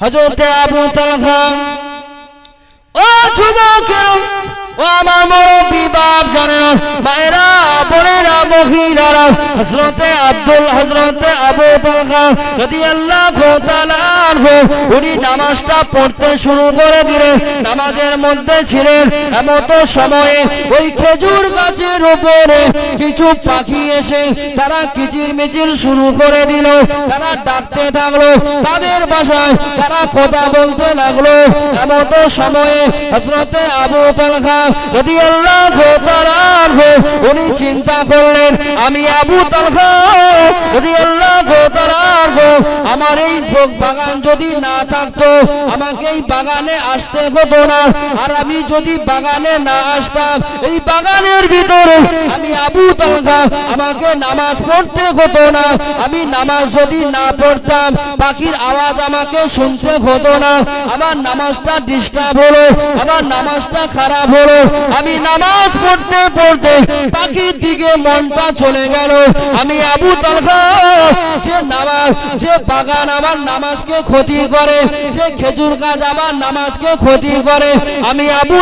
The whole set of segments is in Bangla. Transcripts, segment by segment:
হজরতে আবু তালহা ও যুবকের আমার বাপ বোনেরা, মহিলারা হজরতে আব্দুল হজরতে আবু যদি আল্লাহ উনি নামাজটা পড়তে শুরু করে নামাজের মধ্যে ছিলেন এমতো সময়ে ওই খেজুর গাছের উপরে কিছু পাখি এসে তারা কিচির মিচির শুরু করে দিল। তারা ডাকতে থাকল, তাদের ভাষায় তারা কথা বলতে লাগল। এমতো সময়ে হজরতে আবু তালহা উনি চিন্তা করলেন, আমি আবু আমার এই বাগান যদি না থাকতো, আমাকে এই বাগানে আসতে হতো না। আর আমি যদি বাগানে না আসতাম, এই বাগানের ভিতরে আমি আবু আমাকে নামাজ পড়তে হতো না। আমি নামাজ যদি না পড়তাম, পাখির আওয়াজ আমাকে শুনতে হতো না। আমার নামাজটা ডিস্টার্ব হলো, আমার নামাজটা খারাপ হলো। আমি নামাজ পড়তে পড়তে পাখির দিকে মনটা চলে গেল। আমি আবু যে নামাজ, যে বাগান আমার নামাজকে ক্ষতি করে, যে খেজুর গাছ আমার নামাজকে ক্ষতি করে, আমি আবু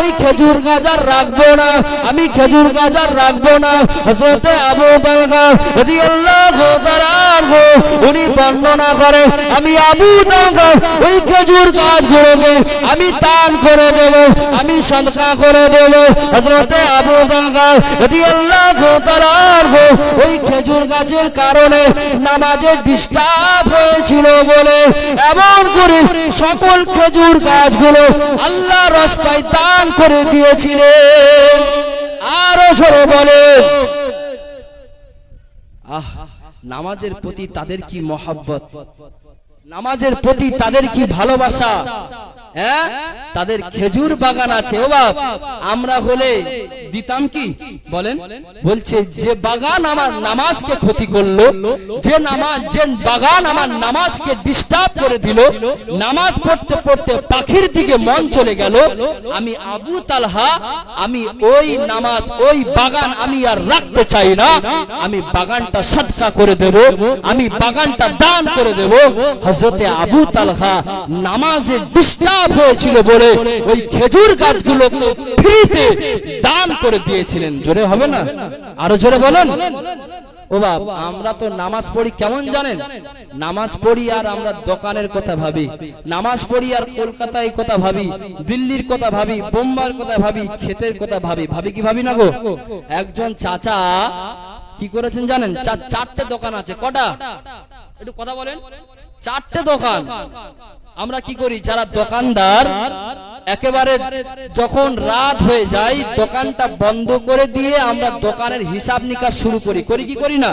ওই খেজুর গাছ আর রাখব না, আমি খেজুর গাছ আর রাখব না। হযরতে আবু তালহা রাদিয়াল্লাহু তাআলা উনি বর্ণনা করে, আমি আবু তালহা ওই খেজুর গাছগুলোকে আমি দান করে দেব। আমি সদকা করে দেব। হযরতে আবু তালহা রাদিয়াল্লাহু তাআলা ওই খেজুর গাছের কারণে নামাজের ডিস্টার্ব হয়েছিল বলে এমন করে সকল খেজুর গাছগুলো আল্লাহ রাস্তায় দান করে দিয়েছিলেন। আরও জোরে বলে আহ, নামাজের প্রতি তাদের কি মহাব্বত? নামাজের প্রতি তাদের কি ভালোবাসা? হ্যাঁ? তাদের খেজুর বাগান আছে। ও বাপ, আমরা হলে দিতাম কি? বলেন। বলছে, যে বাগান আমার নামাজকে ক্ষতি করল, যে নামাজ, যে বাগান আমার নামাজকে ডিস্টার্ব করে দিল, নামাজ পড়তে পড়তে পাখির দিকে মন চলে গেল, আমি আবু তালহা, আমি ওই নামাজ, ওই বাগান আমি আর রাখতে চাই না। আমি বাগানটা সৎকা করে দেব, আমি বাগানটা দান করে দেব। হজরতে আবু তালহা নামাজে ডিস্টার্ব হয়েছিল বলে ওই খেজুর গাছগুলোকে ফ্রিতে দান করে দিয়েছিলেন। জোরে হবে না? আরও জোরে বলেন। ও বাপ, আমরা তো নামাজ পড়ি কেমন জানেন? নামাজ পড়ি আর আমরা দোকানের কথা ভাবি। নামাজ পড়ি আর কলকাতায় কথা ভাবি, দিল্লির কথা ভাবি বোম্বার কথা ভাবি, ক্ষেতের কথা ভাবি। ভাবি কি ভাবি না গো? একজন চাচা কি করেছেন জানেন? চার- চারটে দোকান আছে। কটা? একটু কথা বলেন। চারটে দোকান। আমরা কি করি? যারা দোকানদার, একেবারে যখন রাত হয়ে যায়, দোকানটা বন্ধ করে দিয়ে আমরা দোকানের হিসাব নিকাশ শুরু করি। করি কি করি না?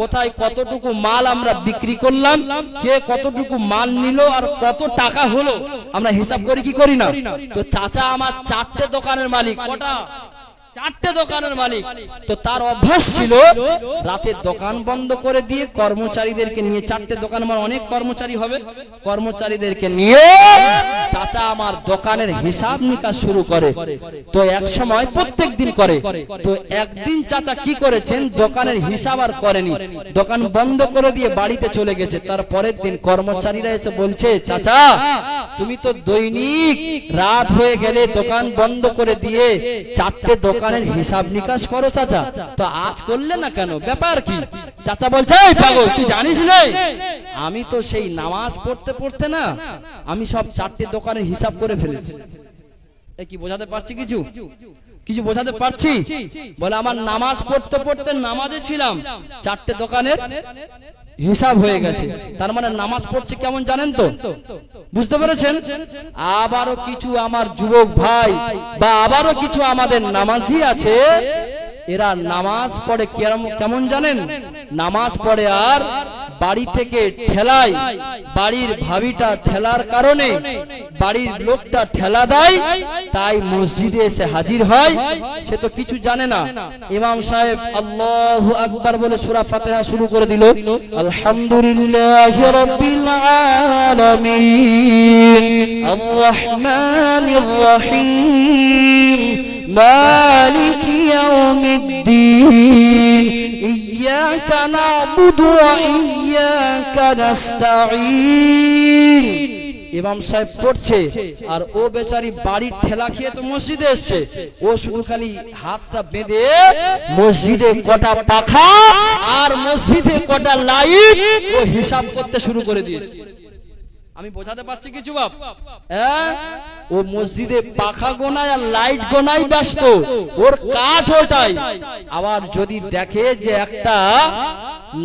কোথায় কতটুকু মাল আমরা বিক্রি করলাম, কে কতটুকু মাল নিল আর কত টাকা হলো, আমরা হিসাব করি কি করি না? তো চাচা আমার চারটে দোকানের মালিক। কটা চারটে দোকানের মালিক। তো তার অভ্যাস ছিল, রাতে দোকান বন্ধ করে দিয়ে কর্মচারীদেরকে নিয়ে, চারটে দোকান আমার অনেক কর্মচারী হবে, কর্মচারীদেরকে নিয়ে চাচা আমার দোকানের হিসাব নিকাশ শুরু করে। তো এক সময় প্রত্যেক দিন করে। তো একদিন চাচা কি করেছেন, দোকানের হিসাব আর করেনি। দোকান বন্ধ করে দিয়ে বাড়িতে চলে গেছে। তার পরের দিন কর্মচারীরা এসে বলছে, চাচা, তুমি তো দৈনিক রাত হয়ে গেলে দোকান বন্ধ করে দিয়ে চারটে দোকানের হিসাব নিকাশ করো, চাচা। তো আজ করলে না কেন? ব্যাপার কি? চাচা বলছে, "এই পাগল, তুই জানিস না? আমি তো সেই নামাজ পড়তে পড়তে না, আমি সব চারটে দোকানের হিসাব করে ফেলেছি। কি, বোঝাতে পারছি কিছু? কিছু বোঝাতে পারছি? বলে, আমার নামাজ পড়তে পড়তে নামাজে ছিলাম। চারটে দোকানের হিসাব হয়ে গেছে। তার মানে নামাজ পড়ছে কেমন জানেন তো? বুঝতে পেরেছেন? আবারও কিছু আমার যুবক ভাই বা আবারও কিছু আমাদের নামাজি আছে, এরা নামাজ পড়ে কেমন জানেন? নামাজ পড়ে আর বাড়ি থেকে ঠেলায়, বাড়ির ভাবিটা ঠেলার কারণে, বাড়ির লোকটা ঠেলা দেয়, তাই মসজিদে এসে হাজির হয়। সে তো কিছু জানে না। ইমাম সাহেব আল্লাহ আকবার বলে সুরা ফাতেহা শুরু করে দিল, আলহামদুলিল্লাহ রাব্বিল আলামিন আর রহমানির রহিম, মালিক ইয়াউমিদ্দিন إياك نعبد وإياك نستعين দিন ইমাম সাহেব পড়ছে আর ও বেচারি বাড়ির ঠেলা খেয়ে তো মসজিদে এসছে ও শুধু খালি হাতটা বেঁধে মসজিদে কটা পাখা আর মসজিদে কটা লাইট ও হিসাব করতে শুরু করে দিয়েছে আমি বোঝাতে পারছি কিছু বাপ হ্যাঁ? ও মসজিদে পাখা গোনায় আর লাইট গোনায় ব্যস্ত। ওর কাজ ওটাই। আবার যদি দেখে যে একটা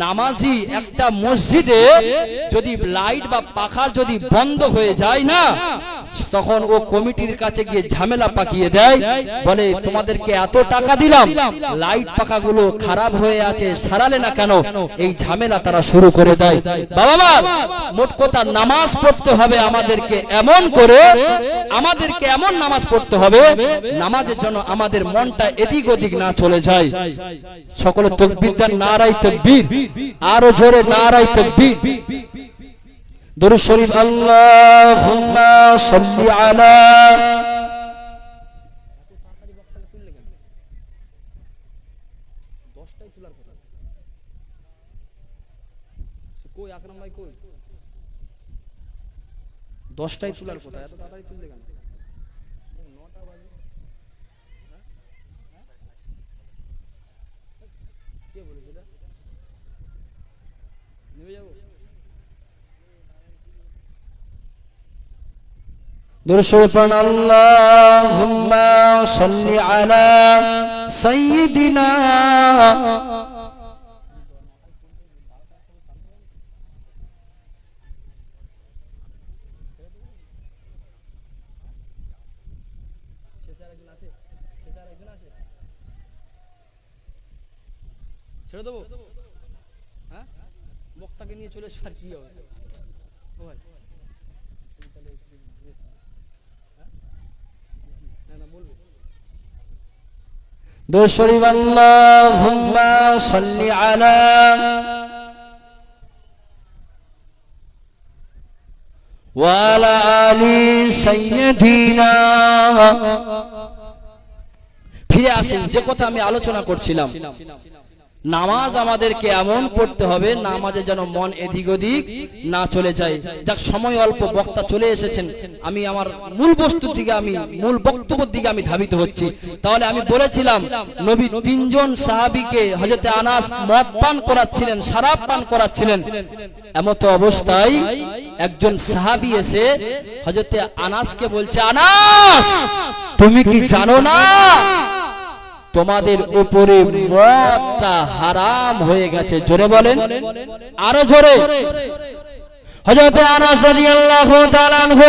নামাজি একটা মসজিদে যদি লাইট বা পাখা যদি বন্ধ হয়ে যায় না তখন ও কমিটির কাছে গিয়ে ঝামেলা পাকিয়ে দেয়, বলে, তোমাদেরকে এত টাকা দিলাম, লাইট পাখাগুলো খারাপ হয়ে আছে, সারালে না কেন? এই ঝামেলা তারা শুরু করে দেয়। বাবা, মা, মোট কথা নামাজ পড়তে হবে আমাদেরকে এমন করে, আমাদেরকে এমন নামাজ পড়তে হবে, নামাজের জন্য আমাদের মনটা এদিক ওদিক না চলে যায়। সকলে তকবির দেন নারাই তকবির, আরও জোরে নারাই তকবির। দরুদ শরীফ আল্লাহুম্মা সাল্লি আলা কই কই দশটাই তোলার কথা এত তাড়াতাড়ি তুললে কেন درشوف اللهم صل على سيدنا ছেড়ে দেবো হ্যাঁ বক্তাকে নিয়ে চলে এসে আর কি হবে সাইয়্যিদিনা। ফিরে আসেন যে কথা আমি আলোচনা করছিলাম। নামাজ আমাদেরকে এমন পড়তে হবে, নামাজে যেন মন এদিক ওদিক না চলে যায়। যাক, সময় অল্প, বক্তা চলে এসেছেন। আমি আমার মূল বস্তুর দিকে, আমি মূল বক্তব্যের দিকে আমি ধাবিত হচ্ছি। তাহলে আমি বলেছিলাম, নবী তিনজন সাহাবীকে হযরতে আনাস মদ পান করাচ্ছিলেন, শরাব পান করাচ্ছিলেন। এমতো অবস্থায় একজন সাহাবী এসে হযরতে আনাসকে বলছে, আনাস, তুমি কি জানো না তোমাদের উপরে মদটা হারাম হয়ে গেছে। জোরে বলেন। আরও জোরে। হজরত আনাস রাদিয়াল্লাহু তাআলা আনহু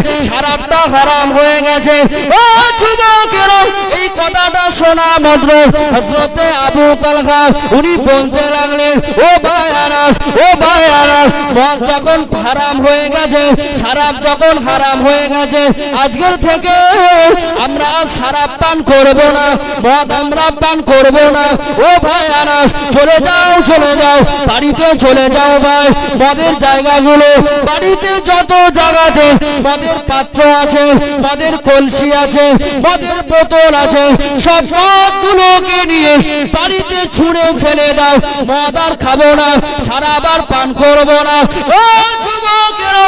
শরাবটা খারাপ হয়ে গেছে। ও যুবকেরা, এই কথাটা শোনা মাত্র হযরতে আবু তালহা। উনি বলতে লাগলেন, ও ভাই আনাস, ও ভাই আনাস, মদ যখন হারাম হয়ে গেছে শরাব যখন হারাম হয়ে গেছে, আজকের থেকে আমরা শরাব পান করব না, মদ আমরা পান করব না। ও ভাই আনাস, চলে যাও চলে যাও, বাড়িতে চলে যাও ভাই। মদের জায়গাগুলো, বাড়িতে যত জায়গাতে মদের পাত্র আছে, মদের কলসি আছে, মদের বোতল আছে, সব মদগুলোকে নিয়ে বাড়িতে ছুঁড়ে ফেলে দাও। মদ আর খাব না সারাবার পান করব না। ও যুবকেরা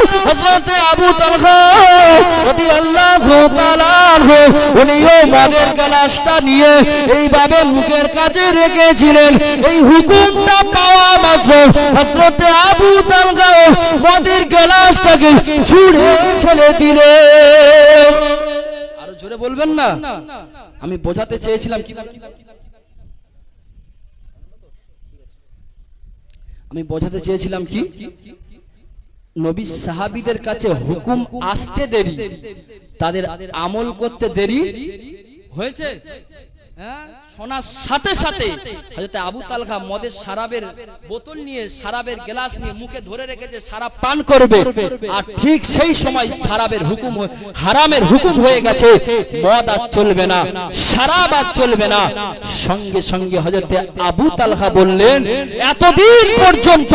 এইভাবে মুখের কাছে রেখেছিলেন। এই হুকুমটা আবু ছুঁড়ে দিলেন আরও জোরে বলবেন না? আমি বোঝাতে চেয়েছিলাম আমি বোঝাতে চেয়েছিলাম কি? নবী সাহাবিদের কাছে হুকুম আসতে দেরি। তাদের আমল করতে দেরি। হয়েছে? হ্যাঁ? শোনার সাথে সাথে হযরত আবু তালহা মদের বোতল নিয়ে গ্লাস নিয়ে মুখে ধরে রেখেছে পান করবে। আর ঠিক সেই সময় হুকুম হারামের হুকুম হয়ে গেছে। মদ আর চলবে না আর চলবে না। সঙ্গে সঙ্গে হযরত আবু তালহা বললেন এতদিন পর্যন্ত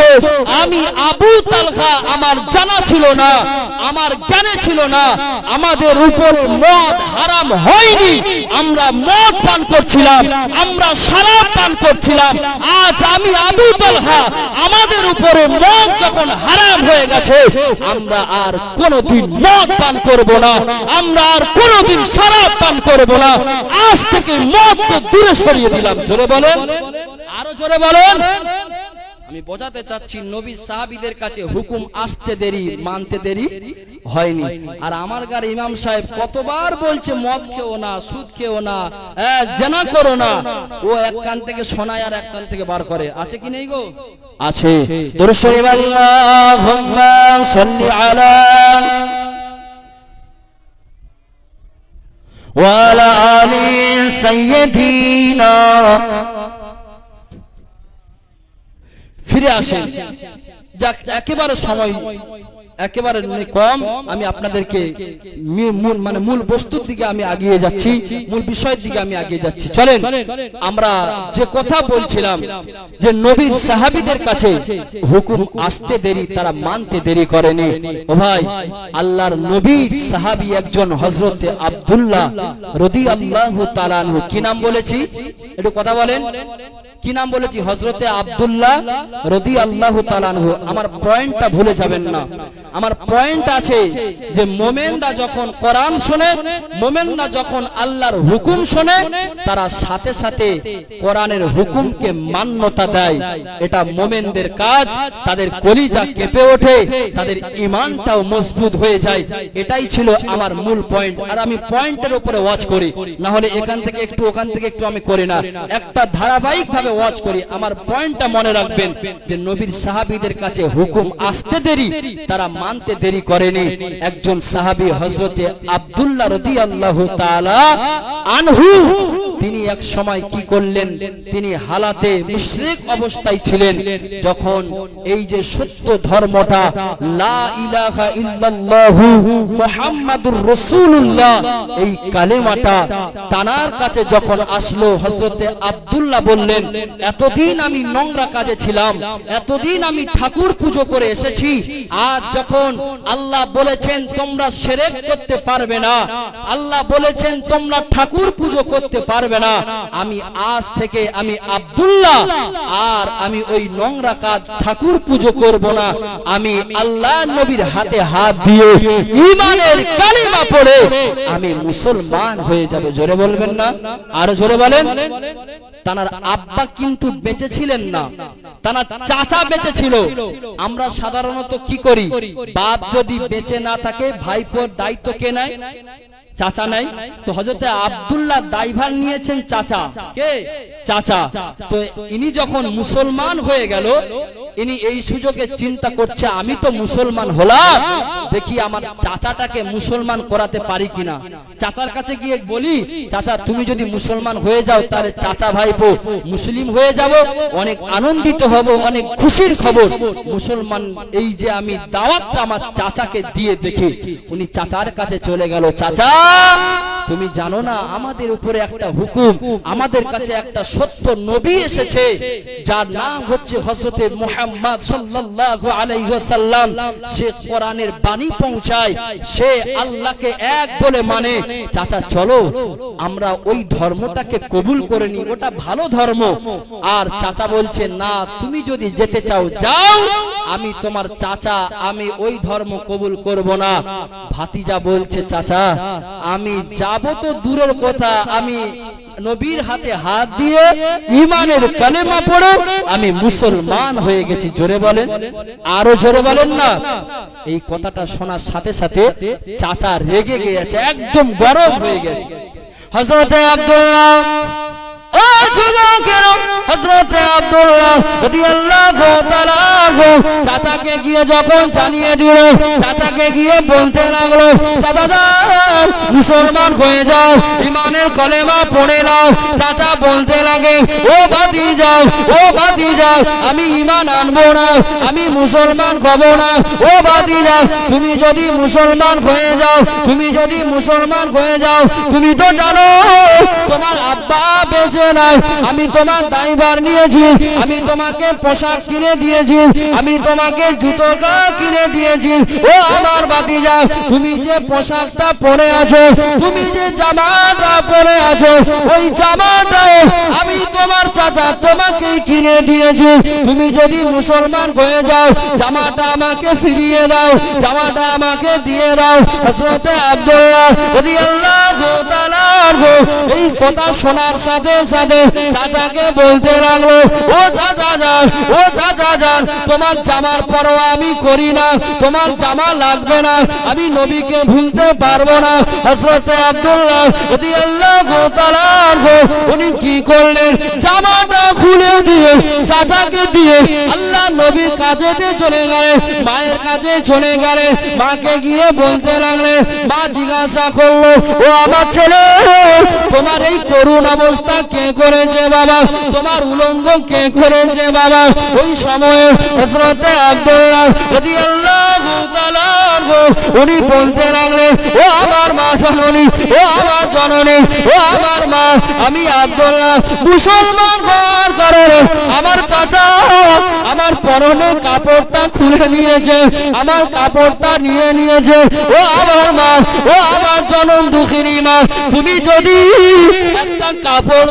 আমি আবু তালহা আমার জানা ছিল না আমার জ্ঞানে ছিল না আমাদের উপর মদ হারাম হয়নি। আমরা মদ পান করছিলাম আমরা শারাব পান করছিলাম। আজ আমি আবু তালহা, আমাদের উপরে মদ যখন হারাম হয়ে গেছে, আমরা আর কোনোদিন মদ পান করব না, আমরা আর কোনোদিন শারাব পান করব না। আজ থেকে মদ তো দূরে সরিয়ে দিলাম। জোরে বলেন, আরও জোরে বলেন। আমি বোঝাতে চাচ্ছি, নবী সাহাবীদের কাছে হুকুম আসতে দেরি, মানতে দেরি? হয়নি আর আমার গার ইমাম সাহেব কতবার বলছে মদ খেও না সুদ খেও না হ্যাঁ, জেনা করো না ও এক কান থেকে শোনায় আর এক কান থেকে বার করে আছে কি নেই গো আছে তোর শরীফ আল্লাহুম্মা সাল্লি আলা وعلى آل سيدنا ফিরে আসেন যাক একেবারে সময় একেবারে কম। আমি আপনাদেরকে মূল মানে মূল বস্তুর দিকে আমি আগিয়ে যাচ্ছি মূল বিষয়ের দিকে আমি এগিয়ে যাচ্ছি। চলেন আমরা যে কথা বলছিলাম যে নবীর সাহাবীদের কাছে হুকুম আসতে দেরি তারা মানতে দেরি করেনি। ও ভাই আল্লাহর নবীর সাহাবী একজন হযরত আব্দুল্লাহ রাদিয়াল্লাহু তাআলা আনহু। কি নাম বলেছি? একটু কথা বলেন। কি নাম বলেছি? হজরতে আব্দুল্লাহ রদি আল্লাহ তালানহু আমার পয়েন্টটা ভুলে যাবেন না। আমার পয়েন্ট আছে যে মোমেনরা যখন কোরআন শোনে মোমেনরা যখন আল্লাহর হুকুম শোনে, তারা সাথে সাথে কোরআনের হুকুমকে মান্যতা দেয়। এটা মোমেনদের কাজ, তাদের কলিজা কেঁপে ওঠে, তাদের ইমানটাও মজবুত হয়ে যায়। এটাই ছিল আমার মূল পয়েন্ট আর আমি পয়েন্টের উপরে ওয়াচ করি। না হলে এখান থেকে একটু, ওখান থেকে একটু আমি করি না। একটা ধারাবাহিক ভাবে ওয়াচ করি। আমার পয়েন্টটা মনে রাখবেন যে নবীর সাহাবীদের কাছে হুকুম আসতে দেরি, তারা মানতে দেরি করেনি। একজন সাহাবী হযরতে আব্দুল্লাহ রাদিয়াল্লাহু তাআলা আনহু, তিনি এক সময় কি করলেন? তিনি হালাতে মুশরিক অবস্থায় ছিলেন। যখন এই যে সত্য ধর্মটা, লা ইলাহা ইল্লাল্লাহু মুহাম্মাদুর রাসূলুল্লাহ, এই কালেমাটা তানার কাছে যখন আসলো, হযরতে আব্দুল্লাহ বললেন, এতদিন আমি নোংরা কাজে ছিলাম, এতদিন আমি ঠাকুর পুজো করে এসেছি, আজ যখন আল্লাহ বলেছেন, তোমরা শিরক করতে পারবে না। আল্লাহ বলেছেন, তোমরা ঠাকুর পুজো করতে পারবে না। আমি আজ থেকে আমি আব্দুল্লাহ, আর আমি ওই নোংরা কাজ ঠাকুর পুজো করব না। আমি আল্লাহ নবীর হাতে হাত দিয়ে ইমানের কালিমা পড়ে আমি মুসলমান হয়ে যাব। জোরে বলবেন না? আরও জোরে বলেন? তানার আব্বা কিন্তু বেঁচে ছিলেন না। তানার চাচা বেঁচে ছিল আমরা সাধারণত কি করি? বাপ যদি বেঁচে না থাকে, ভাইপোর দায়িত্ব কে নাই চাচা নাই তো হজরতে আব্দুল্লাহ দাইভার নিয়েছেন চাচা। কে? চাচা। তো ইনি যখন মুসলমান হয়ে গেল ইনি এই সুযোগে চিন্তা করছে, আমি তো মুসলমান হলাম। দেখি আমার চাচাটাকে মুসলমান করাতে পারি কিনা? চাচার কাছে গিয়ে বলি, চাচা, তুমি যদি মুসলমান হয়ে যাও, তাহলে চাচা ভাইপো, মুসলিম হয়ে যাব, অনেক আনন্দিত হব, অনেক খুশির খবর। মুসলমান, এই যে আমি দাওয়াতটা আমার চাচাকে দিয়ে দেখি। উনি চাচার কাছে চলে গেল, চাচা, তুমি জানো না, আমাদের উপরে একটা হুকুম, আমাদের কাছে একটা সত্য নবী এসেছে, যার নাম হচ্ছে হযরতে মুহাম্মদ সাল্লাল্লাহু আলাইহি ওয়াসাল্লাম, সে কোরআনের বাণী পৌঁছায়, সে আল্লাহকে এক বলে মানে চাচা, চলো, আমরা ওই ধর্মটাকে কবুল করে নি ওটা ভালো ধর্ম। আর চাচা বলছে, না, তুমি যদি যেতে চাও, যাও, আমি তোমার চাচা, আমি ওই ধর্ম কবুল করব না। ভাতিজা বলছে, চাচা, আমি যাব তো দূরের কথা, আমি নবীর হাতে হাত দিয়ে ইমানের কালেমা পড়ে আমি মুসলমান হয়ে গেছি জোরে বলেন। আরও জোরে বলেন না। এই কথাটা শোনার সাথে সাথে চাচা রেগে গিয়েছে একদম গরম হয়ে গেছে। হযরত আব্দুল্লাহ ও যাও মুসলমান হয়ে যাও ইমানের কলেমা পড়ে নাও। চাচা বলতে লাগে, ও বাদি যাও, ও বাদি যাও, আমি ইমান আনব না, আমি মুসলমান হব না। ও বাদি যাও, তুমি যদি মুসলমান হয়ে যাও, তুমি যদি মুসলমান হয়ে যাও, তুমি তো জানো, তোমার আব্বা বেঁচে আমি তোমার নিয়েছি, আমি তোমাকে পোশাক কিনে দিয়েছি, আমি তোমাকে কিনে দিয়েছি। ও আমার তুমি যে পোশাকটা পরে আছো, তুমি যে জামাটা পরে আছো, ওই আমি তোমার চাচা কিনে দিয়েছি। তুমি যদি মুসলমান হয়ে যাও, জামাটা আমাকে ফিরিয়ে দাও, জামাটা আমাকে দিয়ে দাও। হযরতে আব্দুল্লাহ এই কথা শোনার সাথে সাথে চাচাকে বলতে লাগল, ও চাচা যান, ও চাচা যান, তোমার জামার পরোয়া আমি করি না, তোমার জামা লাগবে না, আমি নবীকে ভুলতে পারব না। হযরতে আব্দুল্লাহ তাআলা আনহু, উনি কি করলেন? জামাটা খুলে দিয়ে, চাচাকে দিয়ে আল্লাহ নবীর কাছে চলে গেলেন, মায়ের কাছে চলে গেলেন, মাকে গিয়ে বলতে লাগলেন, মা জিজ্ঞাসা করল, ও আমার ছেলে, তোমার এই করুণ অবস্থা কে করেছে বাবা? তোমার উলঙ্গ কে করেছে বাবা? ওই সময়ে উনি বলতে লাগলেন, ও আমার মা জননী ও আমার জননী, ও আমার মা, আমি আব্দুল্লাহ মুসলমান হওয়ার কারণে আমার চাচা, আমার পরনে কাপড়টা খুলে নিয়েছে, আমার কাপড়টা নিয়ে নিয়েছে, ও আমার মা, ও আমার জনম দুঃখিনী মা, তুমি যদি একটা কাপড়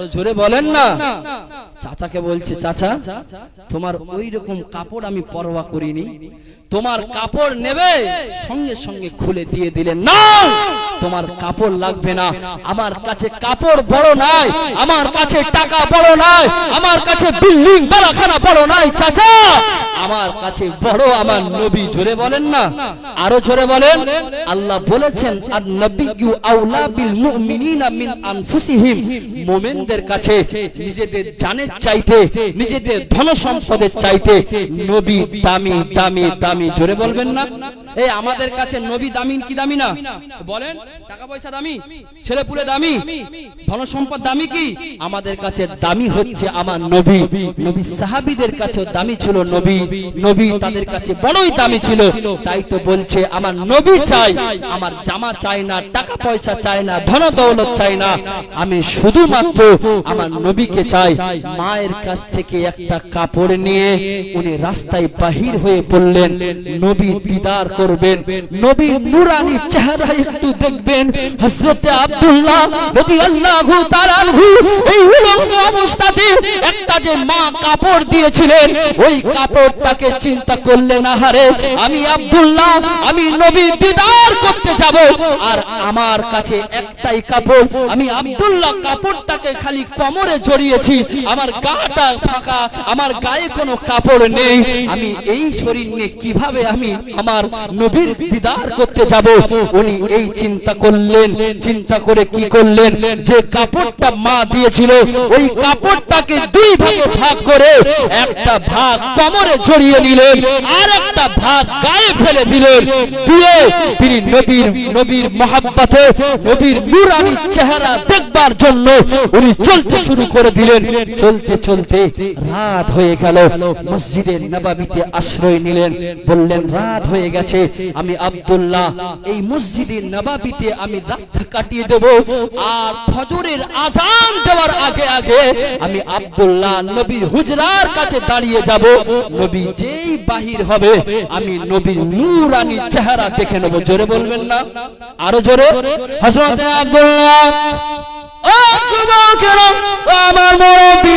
আরও জোরে বলেন না। চাচাকে বলছে, চাচা, তোমার ওই রকম কাপড় আমি পরোয়া করিনি। তোমার কাপড় নেবে, সঙ্গে সঙ্গে খুলে দিয়ে দিলেন না, তোমার কাপড় লাগবে না। আমার কাছে কাপড় বড় নাই, আমার কাছে টাকা বড় নাই, আমার কাছে বিল্ডিং বাড়াখানা বড় নাই, চাচা। আমার কাছে বড় আমার নবী, জোরে বলেন না। আরও জোরে বলেন, আল্লাহ বলেছেন আর নবী আউলা বিল মুমিনিনা মিন আনফুসিহিম। মুমিনদের কাছে নিজেদের জানের চাইতে নিজেদের ধন সম্পদের চাইতে নবী দামি দামি দামি, জোরে বলবেন না? এই আমাদের কাছে নবী দামি কি দামি না? বলেন টাকা পয়সা দামি ছেলে পুলে দামি ধন সম্পদ দামি কি? আমাদের কাছে দামি হচ্ছে আমার নবী। নবী সাহাবীদের কাছে দামি ছিল নবী। নবী তাদের কাছে বড়ই দামি ছিল। তাই তো বলছে, আমার নবী চাই, আমার জামা চাই না টাকা পয়সা চাই না ধন দৌলত চাই না। আমি শুধুমাত্র আমার নবীকে চাই। মায়ের কাছ থেকে একটা কাপড় নিয়ে উনি রাস্তায় বাহির হয়ে পড়লেন নবী দিদার করবেন, নবী নুরানি চেহারা একটু দেখবেন। হযরতে আব্দুল্লাহ রাদিয়াল্লাহু তাআলা এই উলঙ্গ অবস্থাতে একটা যে মা কাপড় দিয়েছিলেন, ওই কাপড়টাকে চিন্তা করলেন, আহারে, আমি আব্দুল্লাহ, আমি নবী দিদার করতে যাব। আর আমার কাছে একটাই কাপড়, আমি আব্দুল্লাহ কাপড়টাকে খালি কোমরে জড়িয়েছি, আমার গাটা ফাঁকা, আমার গায়ে কোনো কাপড় নেই। আমি এই শরীর নিয়ে কীভাবে আমি আমার নবীর দিদার করতে যাব? উনি এই চিন্তা করলেন, চিন্তা করে কি করলেন? যে কাপড়টা মা দিয়েছিল, ওই কাপড়টাকে দুই ভাগে ভাগ করে একটা ভাগ কোমরে জড়িয়ে নিলেন, আর একটা ভাগ গায়ে ফেলে দিলেন। দিয়ে তিনি নবীর নবীর মহাব্বতে, নবীর নুরানি চেহারা দেখবার জন্য উনি চলতে শুরু করে দিলেন। চলতে চলতে চলতে রাত হয়ে গেল। মসজিদের নবাবিতে আশ্রয় নিলেন। বললেন, রাত হয়ে গেছে। আমি আব্দুল্লাহ, এই মসজিদে নবাবিতে আমি রাত কাটিয়ে দেব। আর ফজরের আজান দেওয়ার আগে আগে আমি আব্দুল্লাহ নবীর হুজরার কাছে দাঁড়িয়ে যাব। নবী যেই বাহির হবে, আমি নবীর নূরানি চেহারা দেখে নেব। জোরে বলবেন না? আরও জোরে? হযরত আব্দুল্লাহ, ও যুবকেরা, আমার মুরব্বী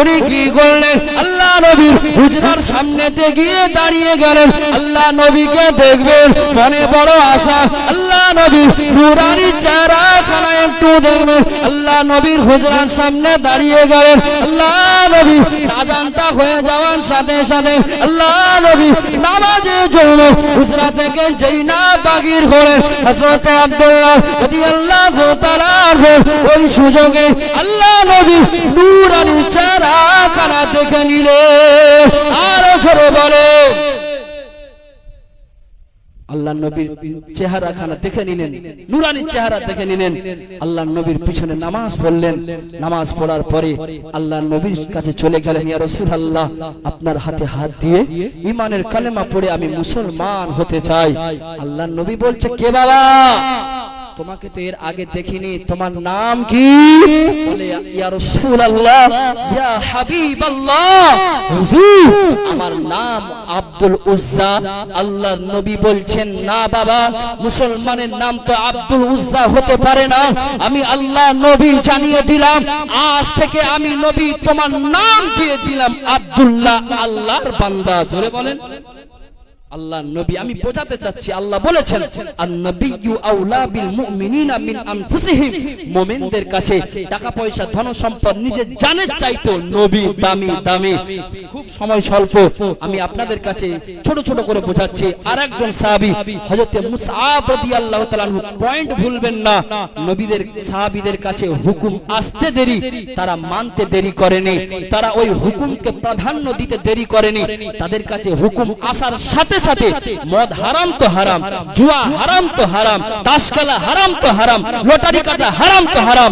উনি কি করলেন? আল্লাহ নবীর হুজরার সামনেতে গিয়ে দাঁড়িয়ে গেলেন। আল্লাহ নবীকে দেখবেন, মনে বড় আশা। আল্লাহ নবী নুরানি চেহারা খানা একটু দেখবেন। আল্লাহ নবীর হুজরার সামনে দাঁড়িয়ে গেলেন। আল্লাহ নবী আজানটা হয়ে যাওয়ার সাথে সাথে আল্লাহ নবী নামাজের জন্য হুজরা থেকে যেই না বাগির হলেন, হযরতে আব্দুল্লাহ রাদিয়াল্লাহু তাআলা আনহু ওই সুযোগে আল্লাহ নবী নূরানি চেহারা খানা দেখে নিলে, আরও বলে। আল্লাহ নবীর চেহারা খানা দেখে নিলেন, নুরানি চেহারা দেখে নিলেন। আল্লাহ নবীর পিছনে নামাজ পড়লেন। নামাজ পড়ার পরে আল্লাহ নবীর কাছে চলে গেলেন রাসূলুল্লাহ, আপনার হাতে হাত দিয়ে ইমানের কালেমা পড়ে আমি মুসলমান হতে চাই। আল্লাহ নবী বলছে, কে বাবা? তোমাকে তো এর আগে দেখিনি তোমার নাম কি? বলে ইয়া রাসূলুল্লাহ ইয়া হাবিবাল্লাহ। হুজুর। আমার নাম আব্দুল উজ্জা। আল্লাহর নবী বলছেন না বাবা মুসলমানের নাম তো আব্দুল উজ্জা হতে পারে না। আমি আল্লাহ নবী জানিয়ে দিলাম আজ থেকে আমি নবী তোমার নাম দিয়ে দিলাম আব্দুল্লাহ আল্লাহর বান্দা। ধরে বলেন। আল্লাহ নবী, আমি বোঝাতে চাচ্ছি, আল্লাহ বলেছেন আর নবিয়্যু আউলা বিল মুমিনিনা মিন আনফুসিহিম। মুমিনদের কাছে টাকা পয়সা ধন সম্পদ জানের চাইতো নবী, দামি দামি। খুব সময় স্বল্প। আমি আপনাদের কাছে ছোট ছোট করে বোঝাচ্ছি। আরেকজন সাহাবী মুসআব রাদিয়াল্লাহু তাআলা পয়েন্ট ভুলবেন না। নবীদের, সাহাবীদের কাছে হুকুম আসতে দেরি, তারা মানতে দেরি করেনি। তারা ওই হুকুমকে প্রাধান্য দিতে দেরি করেনি। তাদের কাছে হুকুম আসার সাথে সাথে মদ হারাম তো হারাম, জুয়া হারাম তো হারাম তাস খেলা হারাম তো হারাম, লটারি কাটা হারাম তো হারাম।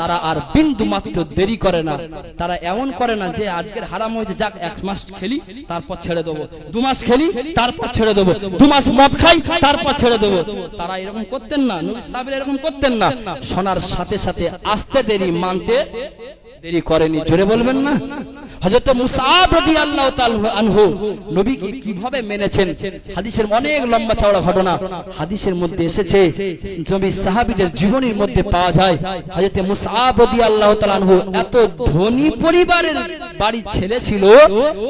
তারা আর বিন্দু মাত্র দেরি করে না। তারা এমন করে না যে আজকের হারাম হয়েছে, যাক এক মাস খেলি, তারপর ছেড়ে দেবো। দু মাস খেলি, তারপর ছেড়ে দেবো। দু মাস মদ খাই, তারপর ছেড়ে দেবো। তারা এরকম করতেন না, নবী সাহেবের এরকম করতেন না। শোনার সাথে সাথে আসতে দেরি মানতে দেরি করেনি। জোরে বলবেন না? হযরত মধ্যে জীবনীর মধ্যে পাওয়া যায়। হযরত মুসআব রাদিয়াল্লাহু তাআলা আনহু এত ধনী পরিবারের বাড়ির ছেলে ছিল।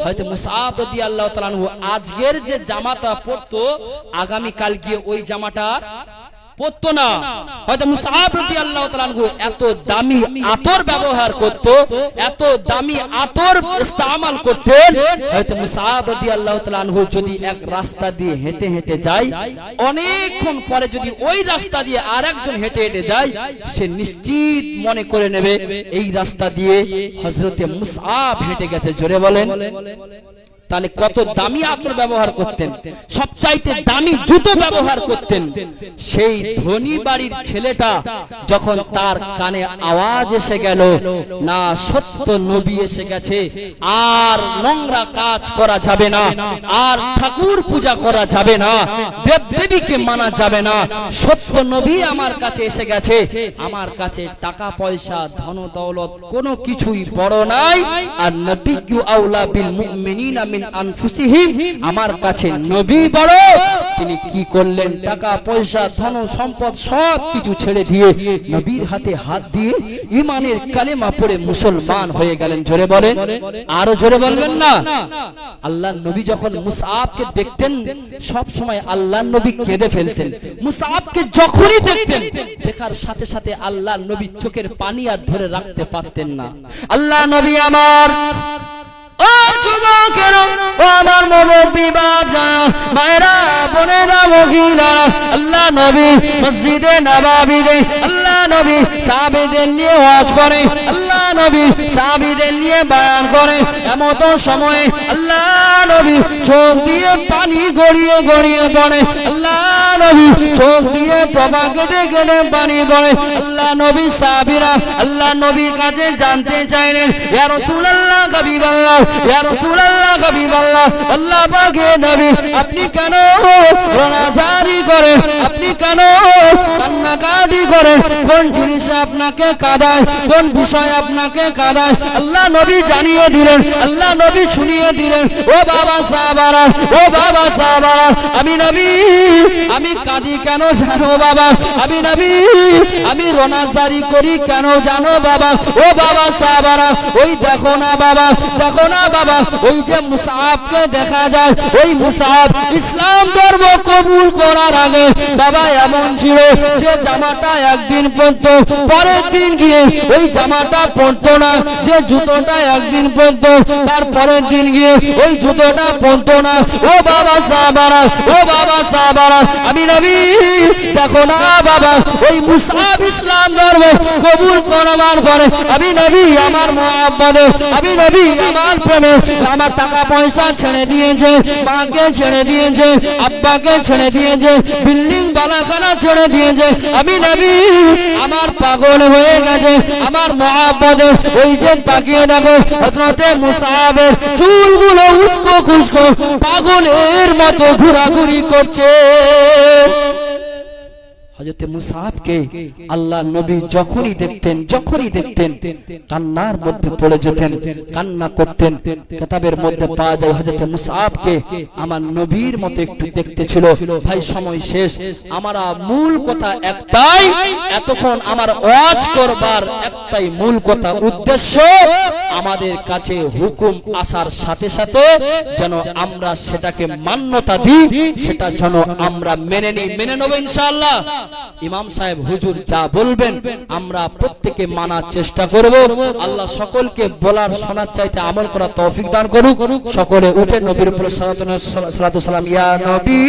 হয়তো মুসআব রাদিয়াল্লাহু তাআলা আনহু আজকের যে জামাটা পরতো আগামী কাল গিয়ে ওই জামাটা পরতো না। হয়তো মুসাহাব রাদিয়াল্লাহু তাআলা আনহু এত দামি আতর ব্যবহার করত, এত দামি আতর ইস্তেমাল করতেন। হয়তো আনহু যদি এক রাস্তা দিয়ে হেঁটে হেঁটে যায়, অনেকক্ষণ পরে যদি ওই রাস্তা দিয়ে আরেকজন হেঁটে হেঁটে যায়, সে নিশ্চিত মনে করে নেবে, এই রাস্তা দিয়ে হযরতে মুসআব হেঁটে গেছে। জোরে বলেন। তাহলে কত দামি আতর ব্যবহার করতেন? সবচাইতে দামি জুতো ব্যবহার করতেন। সেই ধনী বাড়ির ছেলেটা যখন তার কানে আওয়াজ এসে গেল, না, সত্য নবী এসে গেছে, আর নোংরা কাজ করা যাবে না, আর ঠাকুর পূজা করা যাবে না দেব দেবীকে মানা যাবে না, সত্য নবী আমার কাছে এসে গেছে, আমার কাছে টাকা, পয়সা, ধন, দৌলত কোনো কিছুই বড় নাই, আর নবিয়্যু আউলা বিল মুমিনিনা মিন আমার কাছে নবী বড়। তিনি কি করলেন? টাকা, পয়সা, ধন, সম্পদ সব কিছু ছেড়ে দিয়ে নবীর হাতে হাত দিয়ে ইমানের কালেমা পড়ে মুসলমান হয়ে গেলেন। জোরে বলেন। আরও জোরে বলবেন না। আল্লাহ নবী যখন মুসআবকে দেখতেন, সব সময় আল্লাহ নবী কেঁদে ফেলতেন। মুসআবকে যখনই দেখতেন, দেখার সাথে সাথে আল্লাহ নবী চোখের পানি আর ধরে রাখতে পারতেন না। আল্লাহ নবী আমার ও যুবকের ও আমার মুরব্বী বাবা মায়েরা বোনেরা মহিলারা আল্লাহ নবী মসজিদে নবাবিদে আল্লাহ নবী সাহাবীদের নিয়ে ওয়াজ করে, আল্লাহ নবী সাহাবীদের নিয়ে বয়ান করে। এমত সময়ে আল্লাহ নবী চোখ দিয়ে পানি গড়িয়ে গড়িয়ে পড়ে। আল্লাহ নবী চোখ দিয়ে প্রভা কেটে কেটে পানি পড়ে। আল্লাহ নবী সাহাবীরা আল্লাহ নবীর কাছে জানতে চাইলেন, ইয়া রাসূলুল্লাহ, হাবিবাল্লাহ, ইয়া রাসূলুল্লাহ, হাবিবাল্লাহ, আল্লাহ পাকে নবী, আপনি কেন রোনা রোনাজারি করেন? আপনি কেন কান্নাকাটি করেন? কোন জিনিসে আপনাকে কাঁদায়, কোন বিষয় আপনাকে কাঁদায়, আল্লাহ নবী জানিয়ে দিলেন, আল্লাহ নবী শুনিয়ে দিলেন, ও বাবা সাহাবারা, ও বাবা সাহাবারা, আমি নবী, আমি কাঁদি কেন জানো বাবা, আমি নবী, আমি রোনাজারি করি কেন জানো বাবা, ও বাবা সাহাবারা, ওই দেখো না বাবা, দেখো না বাবা, ওই যে মুসাহাবকে দেখা যায়, ওই মুসাহাব ইসলাম ধর্ম কবুল করার আগে বাবা এমন ছিল যে জামাটা একদিন পরতো পরের দিন গিয়ে ওই জামাটা পরতো না, যে জুতোটা একদিন পরতো, তার পরের দিন গিয়ে ওই জুতোটা পরতো না। ও বাবা সাহাবারা, ও বাবা সাহাবারা, আমি নবী, দেখো না বাবা, ওই মুসাহাব ইসলাম ধর্ম কবুল করবার পরে আমি নবী আমার মহাব্বদে আমি নবী আমার প্রেমে, আমার টাকা পয়সা ছেড়ে দিয়েছে, মাকে ছেড়ে দিয়েছে, আব্বাকে ছেড়ে দিয়েছে, বিল্ডিং বালাখানা ছেড়ে দিয়েছে, আমি নবী আমার পাগল হয়ে গেছে, আমার মহাপদে ওই যে তাকিয়ে দেখো হজরতে মুসাহাবের চুলগুলো উস্কো খুস্কো পাগলের মতো ঘোরাঘুরি করছে। হজরতে মুসাফকে আল্লাহ নবী যখনই দেখতেন যখনই দেখতেন, কান্নার মধ্যে পড়ে যেতেন, কান্না করতেন। কেতাবের মধ্যে পাওয়া যায় হজরতে মুসাফকে আমার নবীর মতো একটু দেখতে ছিল। ভাই, সময় শেষ। আমার মূল কথা একটাই, এতক্ষণ আমার ওয়াজ করবার একটাই মূল কথা, উদ্দেশ্য, আমাদের কাছে হুকুম আসার সাথে সাথে যেন আমরা সেটাকে মান্যতা দিই, সেটা যেন আমরা মেনে নিই। মেনে নেব ইনশাআল্লাহ। ইমাম সাহেব, হুজুর যা বলবেন, আমরা প্রত্যেকে মানার চেষ্টা করব। আল্লাহ সকলকে বলার, শোনার চাইতে আমল করা তৌফিক দান করুক। সকলে উঠে নবীর উপর সালাত সালাম। ইয়া নবী।